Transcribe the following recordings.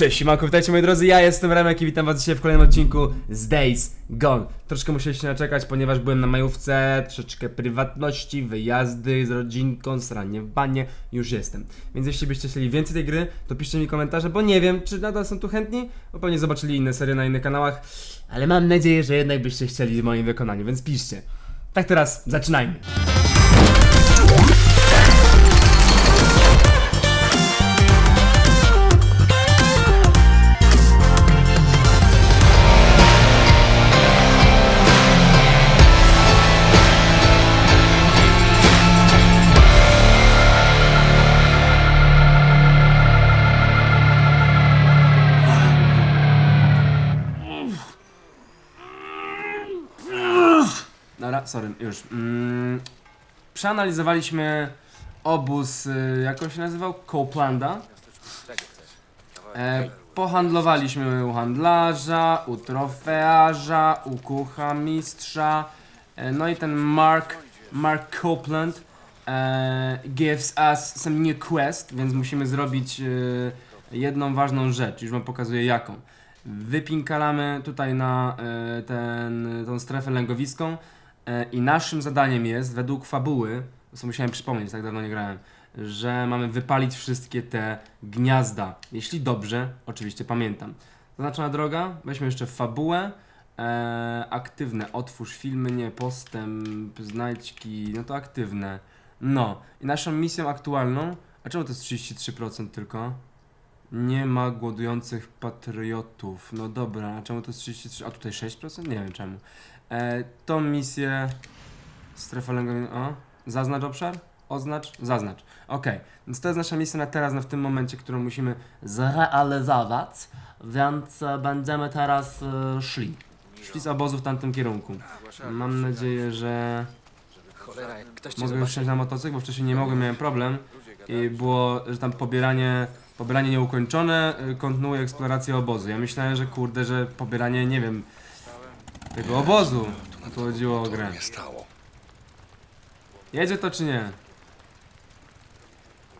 Cześć, siemanko, witajcie moi drodzy, ja jestem Remek i witam was dzisiaj w kolejnym odcinku z Days Gone. Troszkę musieliście naczekać, ponieważ byłem na majówce, troszeczkę prywatności, wyjazdy z rodzinką, sranie w banie, już jestem. Więc jeśli byście chcieli więcej tej gry, to piszcie mi komentarze, bo nie wiem, czy nadal są tu chętni, bo pewnie zobaczyli inne serie na innych kanałach, ale mam nadzieję, że jednak byście chcieli w moim wykonaniu, więc piszcie. Tak teraz, zaczynajmy. Dobra, sorry, już. Mm, przeanalizowaliśmy obóz, y, jak on się nazywał? Coplanda. E, pohandlowaliśmy u handlarza, u trofearza, u kuchamistrza. E, no i ten Mark, Mark Copeland e, gives us some new quest, więc musimy zrobić y, jedną ważną rzecz. Już wam pokazuję jaką. Wypinkalamy tutaj na e, ten, tą strefę lęgowiską e, i naszym zadaniem jest, według fabuły, co musiałem przypomnieć, tak dawno nie grałem, że mamy wypalić wszystkie te gniazda. Jeśli dobrze, oczywiście pamiętam. Zaznaczona droga, weźmy jeszcze fabułę. E, aktywne, otwórz filmy, nie, postęp, znajdźki, no to aktywne. No, i naszą misją aktualną, a czemu to jest 33% tylko? Nie ma głodujących patriotów. No dobra, a czemu to jest 33? A tutaj 6%? Nie wiem czemu. E, tą misję. Strefa lęgowa. O, zaznacz obszar? Oznacz? Zaznacz. Okej, więc to jest nasza misja na teraz, na w tym momencie, którą musimy zrealizować. Więc e, będziemy teraz e, szli. Szli z obozu w tamtym kierunku. Mam nadzieję, że Cholera, jak ktoś cię mogę już zobaczy, wsiąść na motocykl, bo wcześniej nie mogłem, miałem problem. I było, że tam pobieranie, pobieranie nieukończone y, kontynuuje eksplorację obozu. Ja myślałem, że kurde, że pobieranie, nie wiem, tego obozu. Tu chodziło o grę. nie stało. Jedzie to czy nie?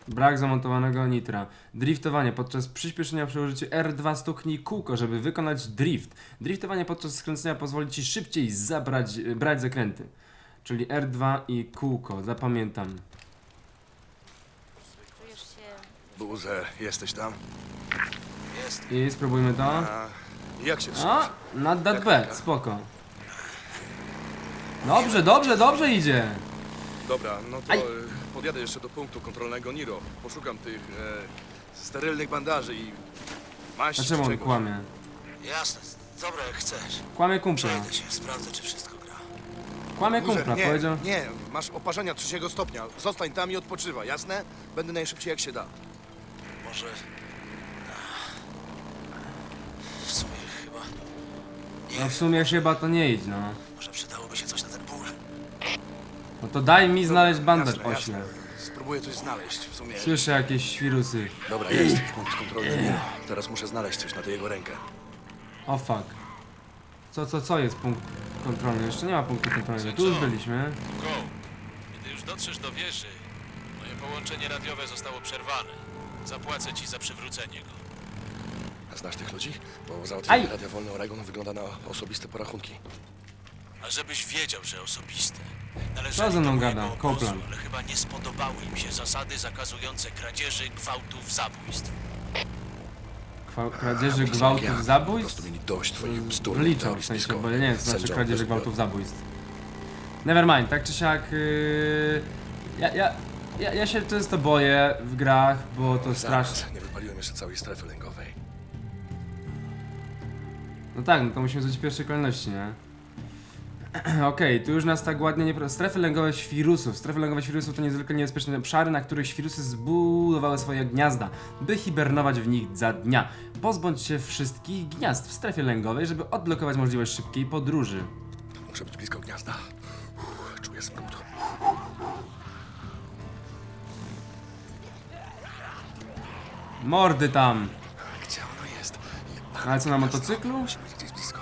Brak zamontowanego nitra. Driftowanie. Podczas przyspieszenia przy użyciu R2 stuknij kółko, żeby wykonać drift. Driftowanie podczas skręcenia pozwoli Ci szybciej zabrać, brać zakręty. Czyli R2 i kółko. Zapamiętam. Czujesz się... Buzer, jesteś tam? jest. I spróbujmy to. A jak się trzymasz? A, not that bad, spoko. Dobrze, dobrze, dobrze idzie. Dobra, no to Aj. e, podjadę jeszcze do punktu kontrolnego Niro. Poszukam tych e, sterylnych bandaży i maści A czemu on czegoś. kłamie? Jasne, dobra jak chcesz. Kłamie kumpla. Przejdę się, sprawdzę czy wszystko gra. Kłamie Buzer, kumpla, nie, powiedział. nie, masz oparzenia trzeciego stopnia. Zostań tam i odpoczywaj, jasne? Będę najszybciej jak się da. Może... W sumie chyba... No w sumie chyba to nie idź, no. Może przydałoby się coś na ten ból. No to daj mi znaleźć bandaż jasne. Spróbuję coś znaleźć, w sumie. Słyszę jakieś świrusy. Dobra, jest punkt kontrolny. Teraz muszę znaleźć coś na tę jego rękę. O fuck. Co, co, co jest punkt kontrolny? Jeszcze nie ma punktu kontrolnego. Tu już byliśmy. Go! Kiedy już dotrzesz do wieży, moje połączenie radiowe zostało przerwane. Zapłacę ci za przywrócenie go. A znasz tych ludzi? Bo załatwienie Aj. Radia Wolny Oregon wygląda na osobiste porachunki. A żebyś wiedział, że osobiste. Co ze mną do gada? mojego obozu, Copeland. ale chyba nie spodobały im się zasady zakazujące kradzieży, gwałtów, zabójstw. Kwa- Kradzieży, A, bo gwałtów, ja. Po zabójstw? mieli dość twoich bzdur. Wliczał w sensie, bo nie wiem, co znaczy kradzieży, gwałtów, zabójstw. Nevermind, tak czy siak... Yy... Ja, ja, ja, ja się często boję w grach, bo to straszne. Nie wypaliłem jeszcze całej strefy lękowej. No tak, no to musimy zrobić w pierwszej kolejności, nie? Okej, tu już nas tak ładnie nie... pro- Strefy lęgowe świrusów. Strefy lęgowe świrusów to niezwykle niebezpieczne obszary, na których świrusy zbudowały swoje gniazda, by hibernować w nich za dnia. Pozbądź się wszystkich gniazd w strefie lęgowej, żeby odblokować możliwość szybkiej podróży. Muszę być blisko gniazda. Uff, czuję smród. Mordy tam! Ale co, na motocyklu? Musi być gdzieś blisko.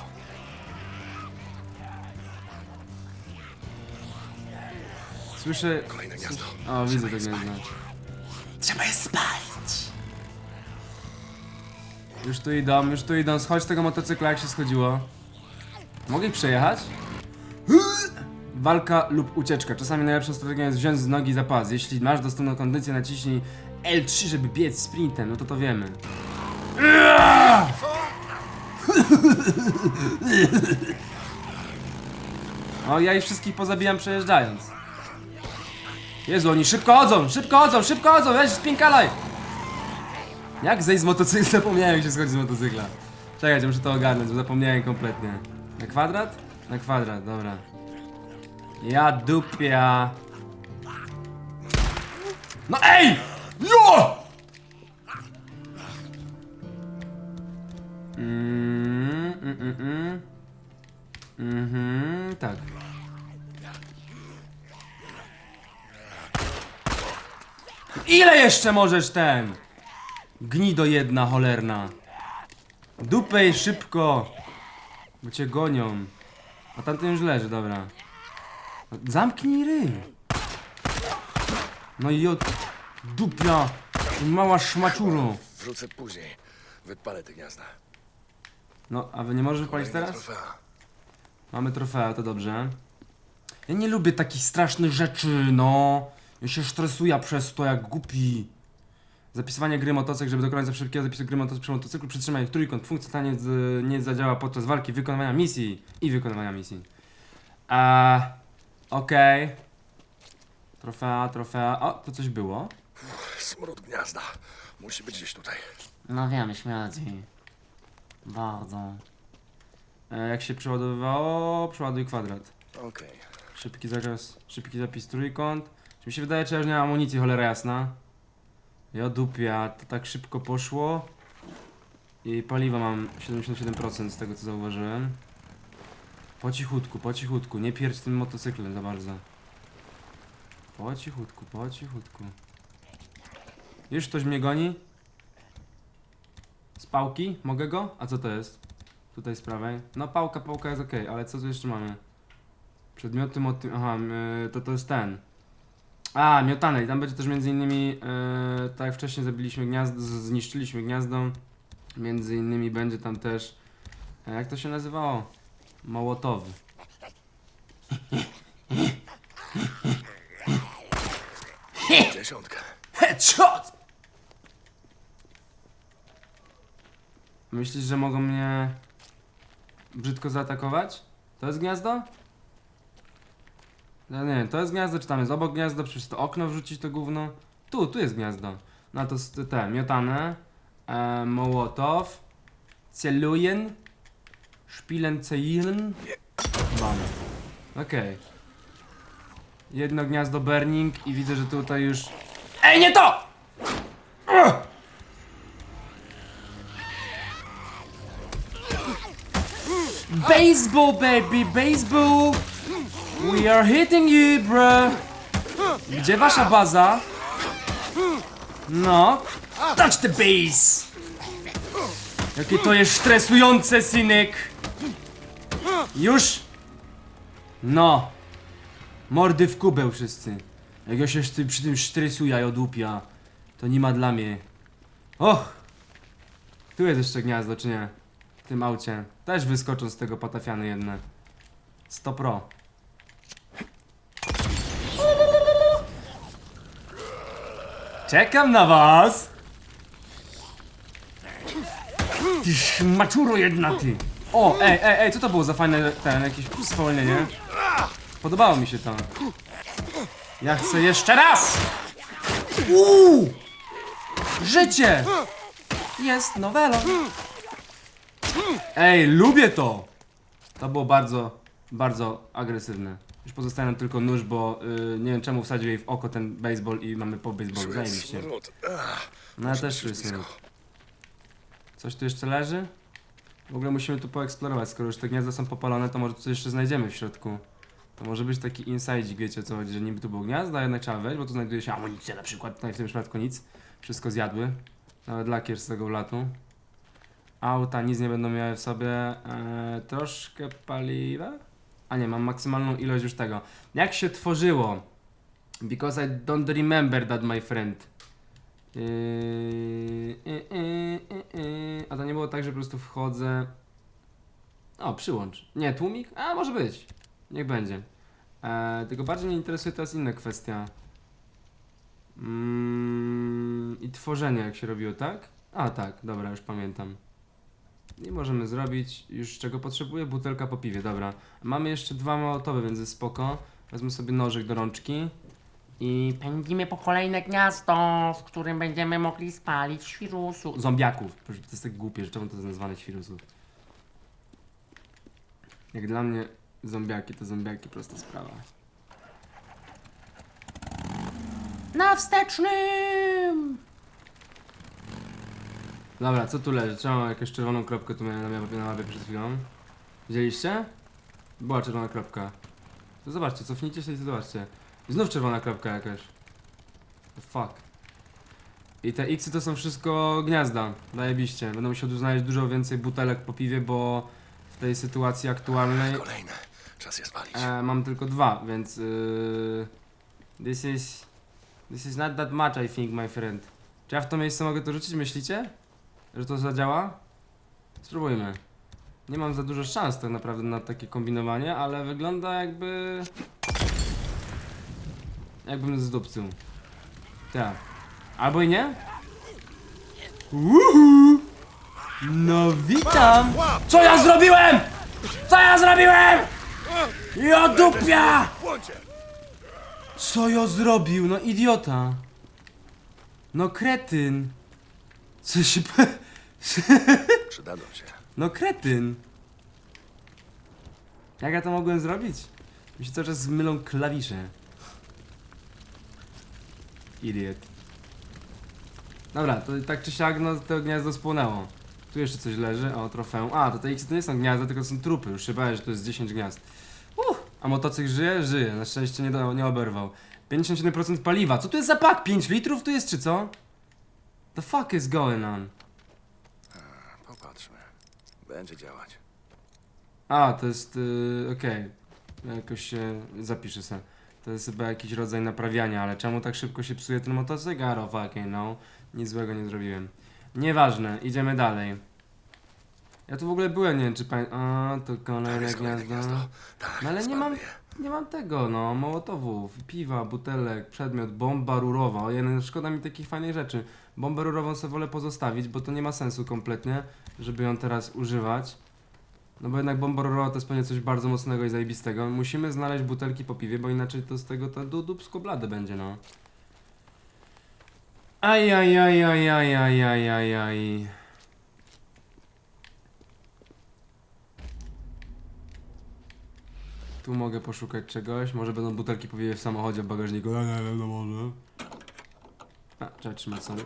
Słyszę... Kolejne gniazdo. O, widzę to gniazdo. Trzeba je spalić. Już tu idą, już tu idą. Schodź z tego motocykla, jak się schodziło. Mogę ich przejechać? Walka lub ucieczka. Czasami najlepszą strategią jest wziąć z nogi za pas. Jeśli masz dostępną kondycję, naciśnij L3, żeby biec sprintem. No to to wiemy. O, ja ich wszystkich pozabijam przejeżdżając. Jezu, oni szybko chodzą, szybko chodzą, szybko chodzą, weź spinkalaj! Jak zejść z motocykla? Zapomniałem się schodzi z motocykla. Czekajcie, muszę to ogarnąć, bo zapomniałem kompletnie. Na kwadrat? Na kwadrat, dobra. Ja dupia. No ej! Jo! Mm, mm, mm, mm. Mhm, tak. Ile jeszcze możesz ten? Gnido jedna cholerna. Dupej szybko. Bo cię gonią. A tamten już leży, dobra. Zamknij ryj. No i od dupia. Mała szmaciuro. Wrócę później. Wypalę te gniazda. No, a wy nie możesz wypalić teraz? trofea. Mamy trofea, to dobrze. Ja nie lubię takich strasznych rzeczy, no. Ja się stresuję przez to, jak głupi. Zapisywanie gry motocykl, żeby dokonać wszelkiego zapisu gry motocykl przy motocyklu, przytrzymaj trójkąt. Funkcja ta nie, z, nie zadziała podczas walki, wykonywania misji i wykonywania misji. A, okej. Trofea, trofea. O, to coś było. Smród gniazda. Musi być gdzieś tutaj. No wiem, śmierdzi. Bardzo. E, jak się przeładowywało? Przeładuj kwadrat. Okej. Szybki zakaz, szybki zapis trójkąt. Czy mi się wydaje, czy ja już nie mam amunicji, cholera jasna. Ja dupia, to tak szybko poszło. I paliwa mam 77% z tego co zauważyłem. Po cichutku, po cichutku, nie pierdź tym motocyklem za bardzo. Po cichutku, po cichutku. Już ktoś mnie goni? Pałki? Mogę go? A co to jest? Tutaj z prawej. No pałka, pałka jest ok, ale co tu jeszcze mamy? Przedmioty moty... Aha, y, to to jest ten. A, miotany. I tam będzie też między innymi, y, tak jak wcześniej zabiliśmy gniazdo, zniszczyliśmy gniazdo. Między innymi będzie tam też, e, jak to się nazywało? Mołotowy. Dziesiątka. Headshot! Myślisz, że mogą mnie brzydko zaatakować? To jest gniazdo? Ja nie wiem, to jest gniazdo, czy tam jest obok gniazdo, przez to okno wrzucić to gówno? Tu, tu jest gniazdo. No to te, miotane, e, mołotow, celujen, szpilen ceilen, bam. Okej. Jedno gniazdo burning i widzę, że tutaj już... EJ, NIE TO! Baseball, baby, baseball! We are hitting you, bro! Gdzie wasza baza? No. Touch the base! Jakie to jest stresujące, synek! Już! No. Mordy w kubeł wszyscy. Jak ja się przy tym stresuję od łupia, to nie ma dla mnie. Och! Tu jest jeszcze gniazdo, czy nie? W tym aucie. Też wyskoczą z tego patafiany jedne. 100 pro. Czekam na was! Ty szmaczuro jedna ty! O, ej, ej, ej, co to było za fajne, ten, jakieś spowolnienie? Podobało mi się to. Ja chcę jeszcze raz! Uuu! Życie! Jest nowelą. Ej, lubię to! To było bardzo, bardzo agresywne. Już pozostaje nam tylko nóż, bo y, nie wiem czemu wsadził jej w oko ten baseball i mamy po baseballu. Zajebiście. No ja też czuję smród. Coś tu jeszcze leży? W ogóle musimy tu poeksplorować, skoro już te gniazda są popalone, to może coś jeszcze znajdziemy w środku. To może być taki inside'ik, wiecie o co chodzi, że niby tu było gniazdo, a jednak trzeba wejść, bo tu znajduje się amunicja na przykład, tutaj w tym przypadku nic. Wszystko zjadły. Nawet lakier z tego latu. Auta nic nie będą miały w sobie. Eee, troszkę paliwa? A nie, mam maksymalną ilość już tego. Jak się tworzyło? Because I don't remember that, my friend. Yy, yy, yy. A to nie było tak, że po prostu wchodzę. O, przyłącz. Nie, tłumik? A, może być. Niech będzie. E, tylko bardziej mnie interesuje teraz inna kwestia. Mm, I tworzenie, jak się robiło, tak? A, tak, dobra, już pamiętam. I możemy zrobić już czego potrzebuję, butelka po piwie, dobra. Mamy jeszcze dwa mołotowe, więc jest spoko. Wezmę sobie nożyk do rączki. I Pędzimy po kolejne gniazdo, w którym będziemy mogli spalić świrusu. zombiaków. To jest tak głupie, że czemu to jest nazwane świrusów? Jak dla mnie zombiaki to zombiaki, prosta sprawa. Na wstecznym! Dobra, co tu leży? Czemu mam jakąś czerwoną kropkę tu miałem na mapie, na mapie przed chwilą? Widzieliście? Była czerwona kropka. To zobaczcie, cofnijcie się i zobaczcie. Znów czerwona kropka jakaś. The fuck. I te X to są wszystko gniazda. Zajebiście. Będę musiał tu znaleźć dużo więcej butelek po piwie, bo w tej sytuacji aktualnej Kolejne. Czas je spalić. e, mam tylko dwa, więc yy, this is this is not that much I think my friend. Czy ja w to miejsce mogę to rzucić, myślicie? Że to zadziała? Spróbujmy. Nie mam za dużo szans tak naprawdę na takie kombinowanie, ale wygląda jakby... Jakbym zdupcył. Tak. Albo i nie? Uhu! No witam! Co ja zrobiłem? Co ja zrobiłem? Ja dupia! Co ja zrobił? No idiota. No kretyn. Co się... pe- Przydadzą się. No kretyn. Jak ja to mogłem zrobić? Mi się cały czas zmylą klawisze. Idiot. Dobra, to tak czy siak, no to gniazdo spłonęło. Tu jeszcze coś leży, o trofeum. A, to te X to nie są gniazda, tylko są trupy. Już się bałem, że to jest 10 gniazd. Uff, a motocykl żyje? Żyje. Na szczęście nie, do, nie oberwał. 57% paliwa. Co to jest za pak? 5 litrów tu jest, czy co? The fuck is going on? Popatrzmy. Będzie działać. A, to jest. Yy, Okej. Jakoś się zapiszę sobie. To jest chyba jakiś rodzaj naprawiania, ale czemu tak szybko się psuje ten motocykl? Aro, fucking no. Nic złego nie zrobiłem. Nieważne, idziemy dalej. Ja tu w ogóle byłem, nie wiem czy pamiętam. A, to kolejne gniazdo. No ale nie mam. Nie mam tego, no, mołotowów, piwa, butelek, przedmiot, bomba rurowa. Ojej, szkoda mi takich fajnych rzeczy. Bombę rurową sobie wolę pozostawić, bo to nie ma sensu kompletnie, żeby ją teraz używać. No bo jednak bomba rurowa to jest pewnie coś bardzo mocnego i zajebistego. Musimy znaleźć butelki po piwie, bo inaczej to z tego to du dupsko blade będzie, no. Aj, aj, aj, aj, aj, aj, aj, aj, aj. Tu mogę poszukać czegoś. Może będą butelki po piwie w samochodzie, w bagażniku. Ja nie wiem, no może. A, trzeba trzymać sobie.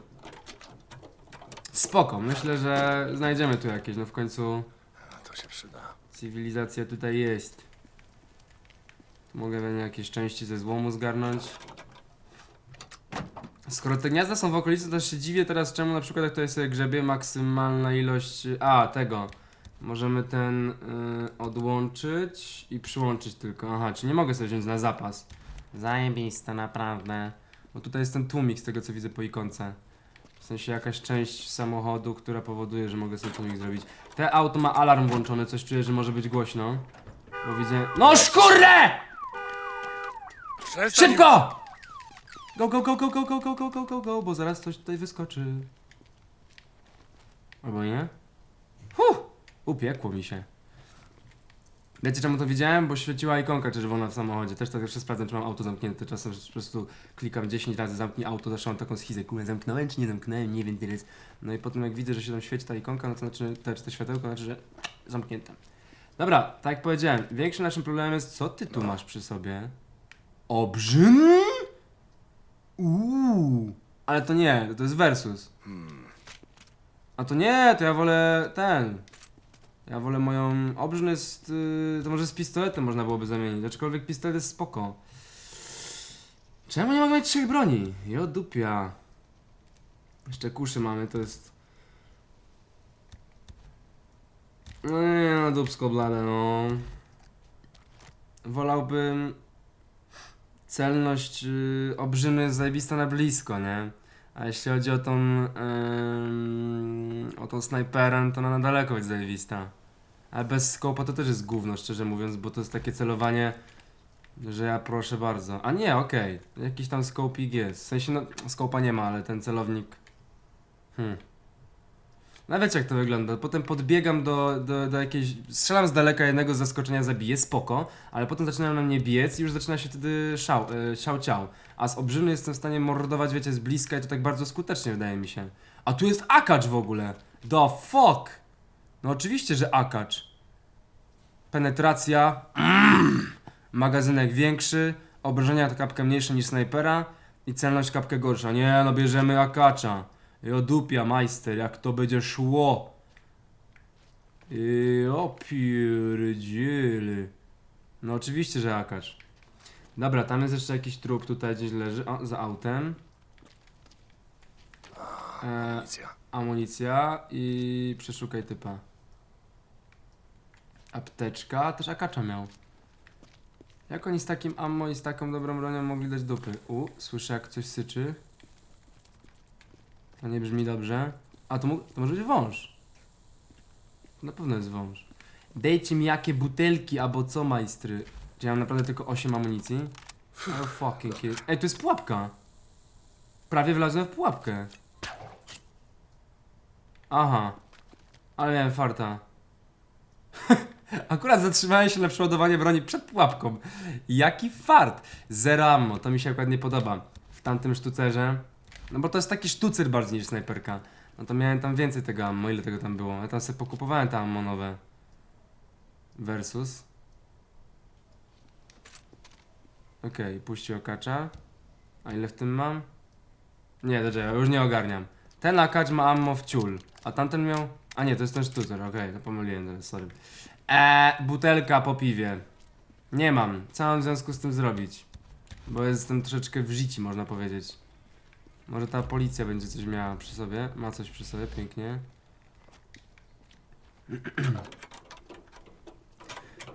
Spoko, myślę, że znajdziemy tu jakieś, no w końcu A, To się przyda. cywilizacja tutaj jest. Tu mogę pewnie jakieś części ze złomu zgarnąć. Skoro te gniazda są w okolicy, to się dziwię teraz czemu na przykład jak tutaj sobie grzebie maksymalna ilość... A, tego. Możemy ten y, odłączyć i przyłączyć tylko. Aha, czy nie mogę sobie wziąć na zapas. Zajebiste, naprawdę. Bo tutaj jest ten tłumik z tego co widzę po ikonce. W sensie jakaś część samochodu, która powoduje, że mogę sobie tłumik zrobić. Te auto ma alarm włączony, coś czuję, że może być głośno. Bo widzę... No szkurde! Przestań! Szybko! Go, go, go, go, go, go, go, go, go, go, go, bo zaraz coś tutaj wyskoczy. Albo nie? Huh! Upiekło mi się. Wiecie czemu to widziałem? Bo świeciła ikonka czerwona w samochodzie. Też tak zawsze sprawdzam, czy mam auto zamknięte. Czasem po prostu klikam 10 razy zamknij auto, zawsze mam taką schizę. Kurwa, zamknąłem czy nie zamknąłem? Nie wiem teraz. No i potem jak widzę, że się tam świeci ta ikonka, no to znaczy, te, czy to światełko, znaczy, że zamknięte. Dobra, tak jak powiedziałem, większym naszym problemem jest, co ty tu masz przy sobie? Obrzyn? Uuu. Ale to nie, to jest versus. A to nie, to ja wolę ten. Ja wolę moją. Obrzyn jest. Yy, to może z pistoletem można byłoby zamienić. Aczkolwiek pistolet jest spoko. Czemu nie mogę mieć trzech broni? Jo dupia. Jeszcze kuszy mamy, to jest. No nie no, dupsko blade, no. Wolałbym celność yy, obrzymy jest zajebista na blisko, nie? A jeśli chodzi o tą, em, o tą snajperę, to ona na daleko jest zajebista. Ale bez skopa to też jest gówno, szczerze mówiąc, bo to jest takie celowanie, że ja proszę bardzo. A nie, okej, jakiś tam skopik jest. W sensie, no, skopa nie ma, ale ten celownik... Hmm. Wiecie jak to wygląda. Potem podbiegam do, do, do jakiejś. Strzelam z daleka jednego z zaskoczenia zabiję, spoko, ale potem zaczynają na mnie biec i już zaczyna się wtedy szał, e, siał ciał. A z obrzymy jestem w stanie mordować, wiecie, z bliska i to tak bardzo skutecznie wydaje mi się. A tu jest akacz w ogóle. The fuck! No oczywiście, że akacz. Penetracja. Magazynek większy. Obrażenia to kapkę mniejsze niż snajpera. I celność kapkę gorsza. Nie, no bierzemy akacza. I odupia majster, jak to będzie szło. I o pierdziele. No oczywiście, że akacz. Dobra, tam jest jeszcze jakiś trup tutaj gdzieś leży. O, za autem. E, Policja. amunicja i przeszukaj typa. Apteczka, też akacza miał. Jak oni z takim ammo i z taką dobrą bronią mogli dać dupy? U, słyszę jak coś syczy. To nie brzmi dobrze. A to, to może być wąż. Na pewno jest wąż. Dejcie mi jakie butelki albo co majstry. Ja mam naprawdę tylko 8 amunicji? Oh fucking kid. Ej, to jest pułapka. Prawie wlazłem w pułapkę. Aha. Ale miałem farta. Akurat zatrzymałem się na przeładowanie broni przed pułapką. Jaki fart! Zero ammo, to mi się akurat nie podoba. W tamtym sztucerze. No bo to jest taki sztucer bardziej niż snajperka. No to miałem tam więcej tego ammo. Ile tego tam było? Ja tam sobie pokupowałem te ammo nowe. Versus. Okej, puścił okacza. A ile w tym mam? Nie, dobrze, już nie ogarniam. Ten akacz ma ammo w ciul, a tamten miał... A nie, to jest ten sztucer, okej, to pomyliłem teraz, sorry. Eee, butelka po piwie. Nie mam. Co mam w związku z tym zrobić? Bo jestem troszeczkę w życi, można powiedzieć. Może ta policja będzie coś miała przy sobie. Ma coś przy sobie, pięknie.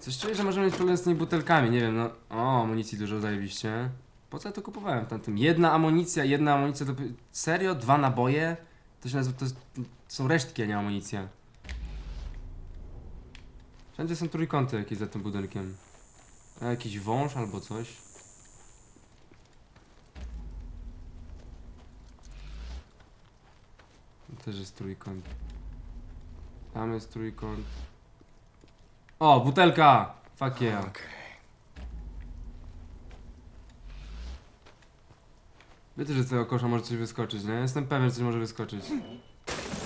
Coś czuję, że możemy mieć problem z tymi butelkami, nie wiem, no... O, amunicji dużo zajebiście. Po co ja to kupowałem w tamtym? Jedna amunicja, jedna amunicja to... Serio? Dwa naboje? To się nazywa... To są resztki, a nie amunicja. Wszędzie są trójkąty jakieś za tym budynkiem. A jakiś wąż albo coś. Też jest trójkąt. Tam jest trójkąt. O, butelka! Fuck yeah. Wiecie, że z tego kosza może coś wyskoczyć, nie? Jestem pewien, że coś może wyskoczyć.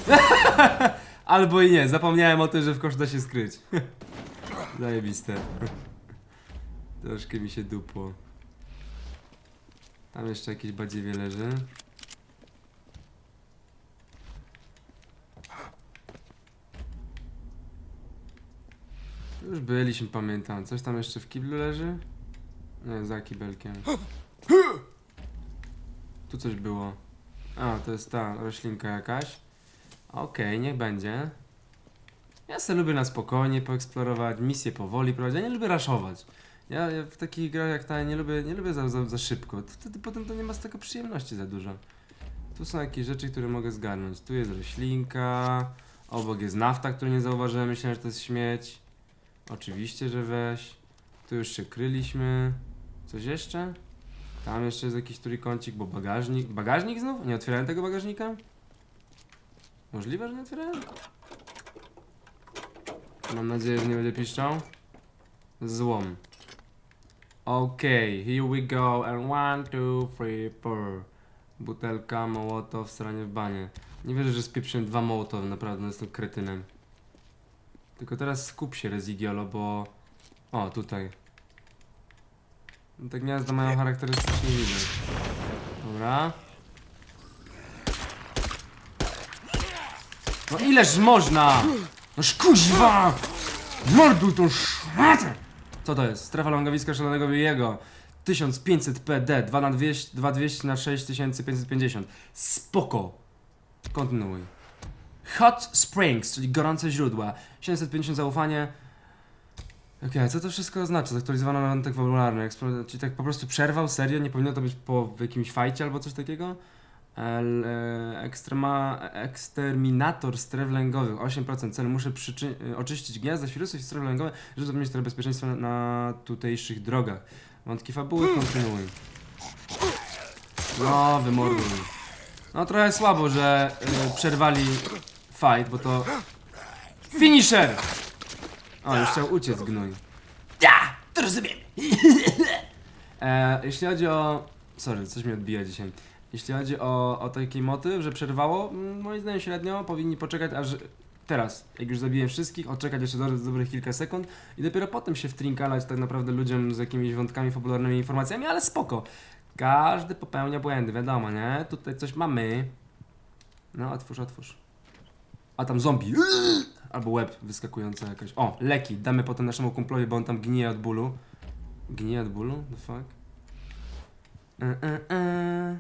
Albo i nie, zapomniałem o tym, że w kosz da się skryć. Zajebiste. Troszkę mi się dupło. Tam jeszcze jakieś badziewie leży. Już byliśmy, pamiętam. Coś tam jeszcze w kiblu leży? Nie, za kibelkiem. Tu coś było. A, to jest ta roślinka jakaś. Okej, niech będzie. Ja sobie lubię na spokojnie poeksplorować, misję powoli prowadzić. Ja nie lubię raszować. Ja, ja w takich grach jak ta nie lubię, nie lubię za, za, za szybko. Wtedy potem to nie ma z tego przyjemności za dużo. Tu są jakieś rzeczy, które mogę zgarnąć. Tu jest roślinka. Obok jest nafta, której nie zauważyłem. Myślałem, że to jest śmieć. Oczywiście, że weź. Tu już się kryliśmy. Coś jeszcze? Tam jeszcze jest jakiś trójkącik, bo bagażnik. Bagażnik znów? Nie otwierałem tego bagażnika? Możliwe, że nie otwierałem? Mam nadzieję, że nie będzie piszczał. Złom. Okej, here we go. And one, two, three, four. Butelka, mołotow, stranie w banie. Nie wierzę, że spieprzyłem dwa mołotowy, naprawdę, no jestem kretynem. Tylko teraz skup się, Rezigiolo, bo... O, tutaj. No Te gniazda mają charakterystycznie widać. Dobra. No ileż można? No kuźwa! Morduj tą szmatę! Co to jest? Strefa lągowiska szalonego jego. 1500 PD, 2 na 200, 2200 na 6550. Spoko. Kontynuuj. Hot Springs, czyli gorące źródła. 750 zaufanie. Okej, co to wszystko oznacza? Zaktualizowano na wątek fabularny. Eksplo- Czyli tak po prostu przerwał? Serio? Nie powinno to być po jakimś fajcie albo coś takiego? El, e, ekstrema, eksterminator stref lęgowych 8% cel muszę przyczy, oczyścić gniazda świrusów i stref lęgowych żeby zapewnić trochę bezpieczeństwa na, na tutejszych drogach wątki fabuły kontynuuj no wymorduj no trochę słabo, że e, przerwali fight, bo to finisher o już chciał uciec gnój Ja, to rozumiem. E, jeśli chodzi o. Sorry, coś mi odbija dzisiaj. Jeśli chodzi o, o taki motyw, że przerwało, mm, moim zdaniem średnio powinni poczekać aż teraz, jak już zabiję wszystkich, odczekać jeszcze do, dobrych kilka sekund i dopiero potem się wtrinkalać tak naprawdę ludziom z jakimiś wątkami fabularnymi informacjami, ale spoko. Każdy popełnia błędy, wiadomo, nie? Tutaj coś mamy. No, otwórz, otwórz. A tam zombie. Albo łeb wyskakujący jakoś. O, leki. Damy potem naszemu kumplowi, bo on tam gnije od bólu. Gnije od bólu? The fuck? E, e, e.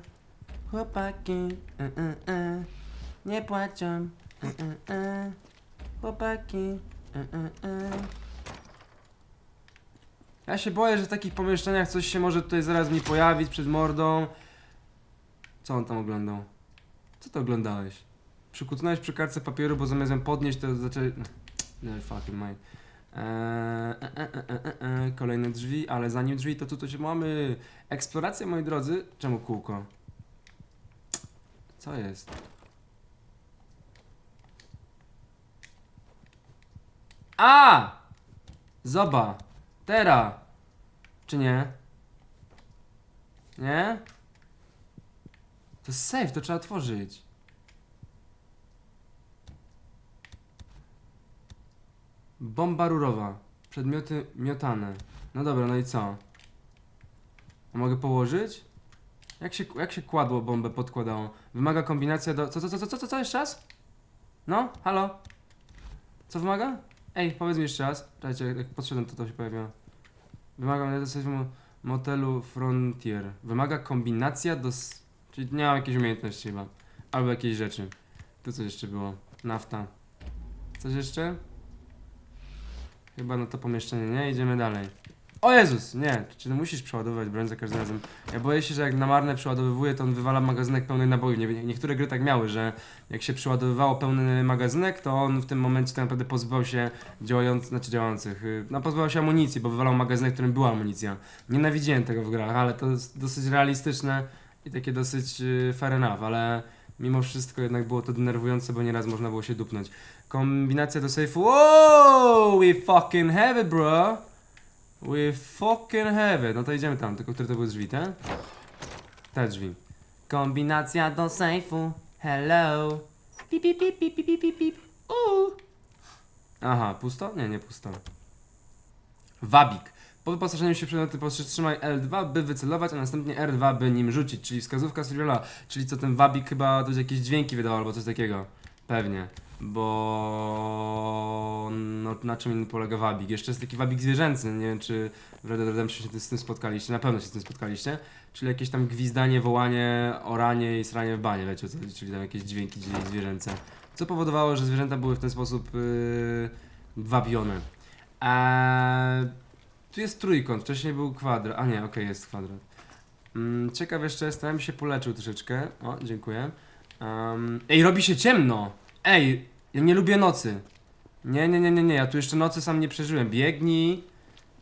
Chłopaki, e, e, e. nie płaczą. E, e, e. Chłopaki, e, e, e. Ja się boję, że w takich pomieszczeniach coś się może tutaj zaraz mi pojawić przed mordą. Co on tam oglądał? Co to oglądałeś? Przykucnąłeś przy kartce papieru, bo zamiast ją podnieść, to zaczęli... No fucking mind. Eee, e, e, e, e, e, kolejne drzwi, ale zanim drzwi, to tu coś mamy. Eksploracja, moi drodzy. Czemu kółko? Co jest? A! Zoba. Tera. Czy nie? Nie? To jest safe, to trzeba otworzyć. Bomba rurowa. Przedmioty miotane. No dobra, no i co? A mogę położyć? Jak się, jak się kładło bombę podkładało? Wymaga kombinacja do... Co, co, co, co, co, co, co jeszcze raz? No? Halo? Co wymaga? Ej, powiedz mi jeszcze raz. Czekajcie, jak podszedłem, to to się pojawiło. Wymaga do mo- motelu Frontier. Wymaga kombinacja do... Czyli nie mam jakiejś umiejętności chyba. Albo jakiejś rzeczy. Tu coś jeszcze było. Nafta. Coś jeszcze? Chyba na to pomieszczenie, nie? Idziemy dalej. O Jezus! Nie, czy ty musisz przeładowywać broń za każdym razem? Ja boję się, że jak na marne przeładowywuje, to on wywala magazynek pełny naboi. Nie, niektóre gry tak miały, że jak się przeładowywało pełny magazynek, to on w tym momencie tak naprawdę pozbywał się działających, znaczy działających, y, no pozbywał się amunicji, bo wywalał magazynek, w którym była amunicja. Nienawidziłem tego w grach, ale to jest dosyć realistyczne i takie dosyć y, fair enough, ale mimo wszystko jednak było to denerwujące, bo nieraz można było się dupnąć. Kombinacja do sejfu. Wow, we fucking have it, bro. We fucking have it. No to idziemy tam, tylko które to były drzwi, te? Te drzwi. Kombinacja do sejfu. Hello. Pip, pip, pip, pip, pip, pip, pip. Aha, pusto? Nie, nie pusto. Wabik. Po wyposażeniu się przedmioty powstrzymaj L2, by wycelować, a następnie R2, by nim rzucić, czyli wskazówka survivala, czyli co ten wabik chyba dość jakieś dźwięki wydawał albo coś takiego. Pewnie. Bo no, na czym innym polega wabik? Jeszcze jest taki wabik zwierzęcy, nie wiem czy w Red Dead Redemption się z tym spotkaliście, na pewno się z tym spotkaliście. Czyli jakieś tam gwizdanie, wołanie, oranie i sranie w banie, wiecie co czyli tam jakieś dźwięki zwierzęce. Co powodowało, że zwierzęta były w ten sposób yy, wabione. Eee, tu jest trójkąt, wcześniej był kwadrat. A nie, okej, jest kwadrat. Mm, ciekaw jeszcze bym się poleczył troszeczkę. O, dziękuję. Um, ej, robi się ciemno! Ej, ja nie lubię nocy. Nie, nie, nie, nie, nie, ja tu jeszcze nocy sam nie przeżyłem. Biegnij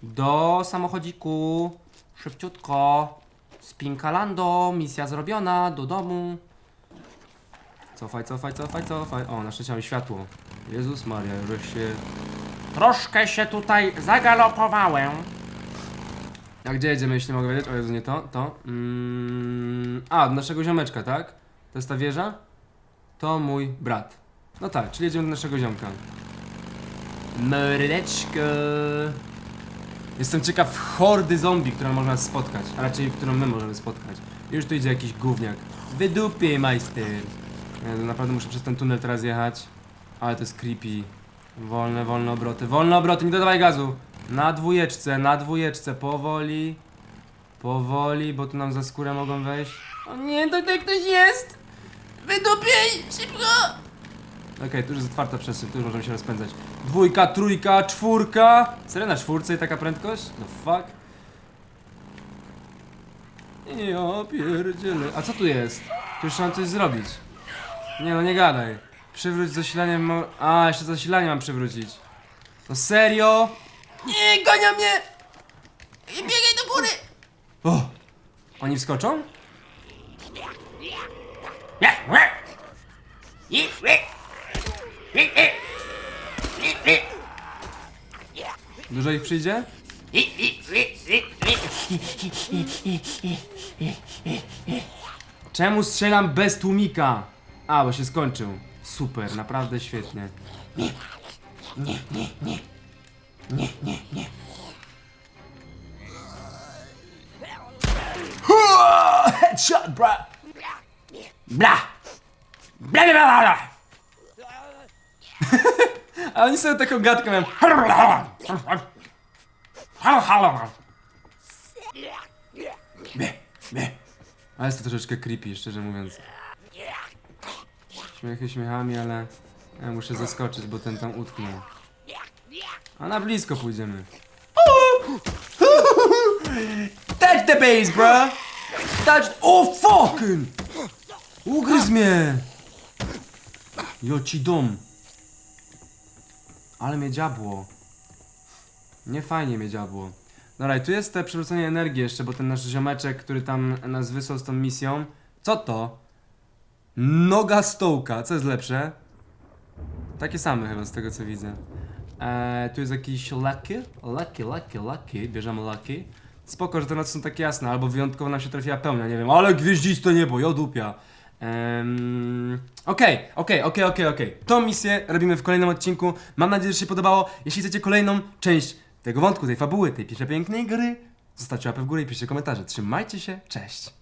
do samochodziku. Szybciutko. Spinkalando, misja zrobiona, do domu. Cofaj, cofaj, cofaj, cofaj. O, na szczęście mamy światło. Jezus Maria, że się... Troszkę się tutaj zagalopowałem. A gdzie jedziemy, jeśli mogę wiedzieć? O Jezu, nie to, to. Mm, a, do naszego ziomeczka, tak? To jest ta wieża? To mój brat. No tak, czyli jedziemy do naszego ziomka. Mordeczko. Jestem ciekaw hordy zombie, która można spotkać, a raczej którą my możemy spotkać. Już tu idzie jakiś gówniak. Wydupie, majster. Ja naprawdę muszę przez ten tunel teraz jechać. Ale to jest creepy. Wolne, wolne obroty, wolne obroty, nie dodawaj gazu. Na dwójeczce, na dwójeczce, powoli. Powoli, bo tu nam za skórę mogą wejść. O nie, to tutaj ktoś jest! Wydupiej, szybko! Okej, tu już jest otwarta przestrzeń, tu już możemy się rozpędzać. Dwójka, trójka, czwórka! Serio na czwórce i taka prędkość? No fuck. Ja pierdzielę. A co tu jest? Tu już trzeba coś zrobić. Nie no, nie gadaj. Przywróć zasilanie mo... A, jeszcze zasilanie mam przywrócić. No serio? Nie, gania mnie! I biegaj do góry! O! Oni wskoczą? Dużo ich przyjdzie? Czemu strzelam bez tłumika? A, bo się skończył. Super, naprawdę świetnie. Headshot, bra! Bla! Bla, bla, bla, bla! A oni sobie taką gadkę mają. Ale jest to troszeczkę creepy, szczerze mówiąc. Śmiechy śmiechami, ale ja muszę zaskoczyć, bo ten tam utknął. A na blisko pójdziemy. Touch the base, bro! Touch... Oh, fuck! Ugryzł mnie! Jo ci dom. Ale mnie dziabło. Nie fajnie mnie dziabło. Dobra, i tu jest te przywrócenie energii jeszcze, bo ten nasz ziomeczek, który tam nas wysłał z tą misją. Co to? Noga stołka. Co jest lepsze? Takie same chyba z tego co widzę. Eee, tu jest jakiś lucky. Lucky, lucky, lucky. Bierzemy lucky. Spoko, że te noce są takie jasne, albo wyjątkowo nam się trafiła pełnia, nie wiem, ale gwieździste niebo, jodupia. Okej, okej, okej, okej, okej. Tą misję robimy w kolejnym odcinku. Mam nadzieję, że się podobało. Jeśli chcecie kolejną część tego wątku, tej fabuły, tej pierwszej pięknej gry, zostawcie łapę w górę i piszcie komentarze. Trzymajcie się, cześć!